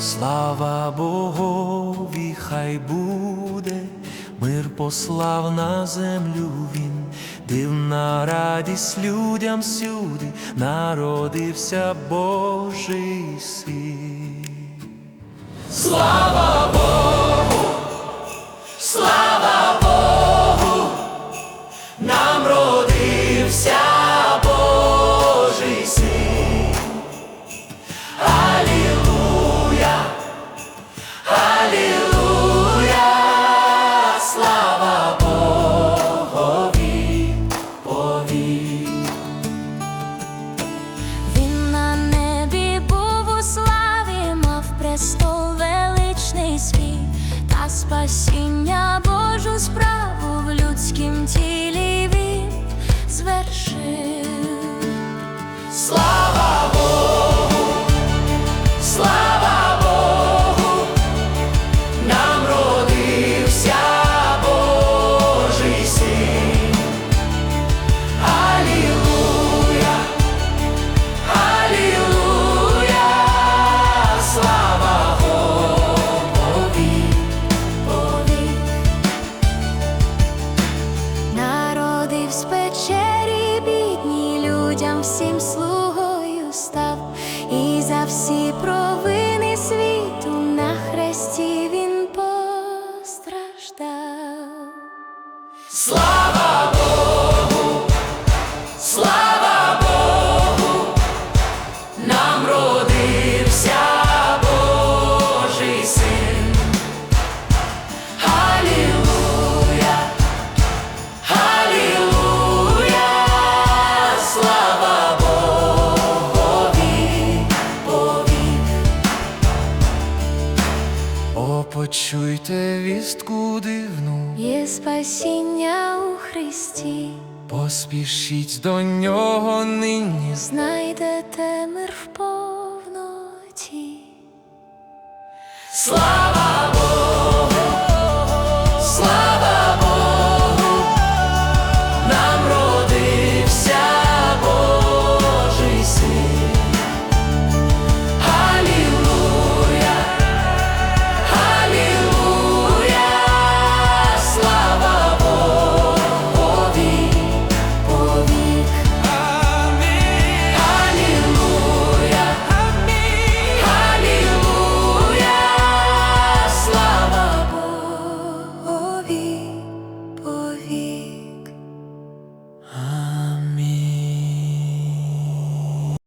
Слава Богові, хай буде, мир послав на землю він, дивна радість людям сюди народився Божий син. Слава! Спасіння Божу справу в людськім тілі він звершив. Слава Богу, слава всім слугою став, і за всі провини світу на хресті він постраждав. Почуйте вістку дивну, Є спасіння у Христі, поспішіть до нього нині. знайдете мир в повноті. Слава!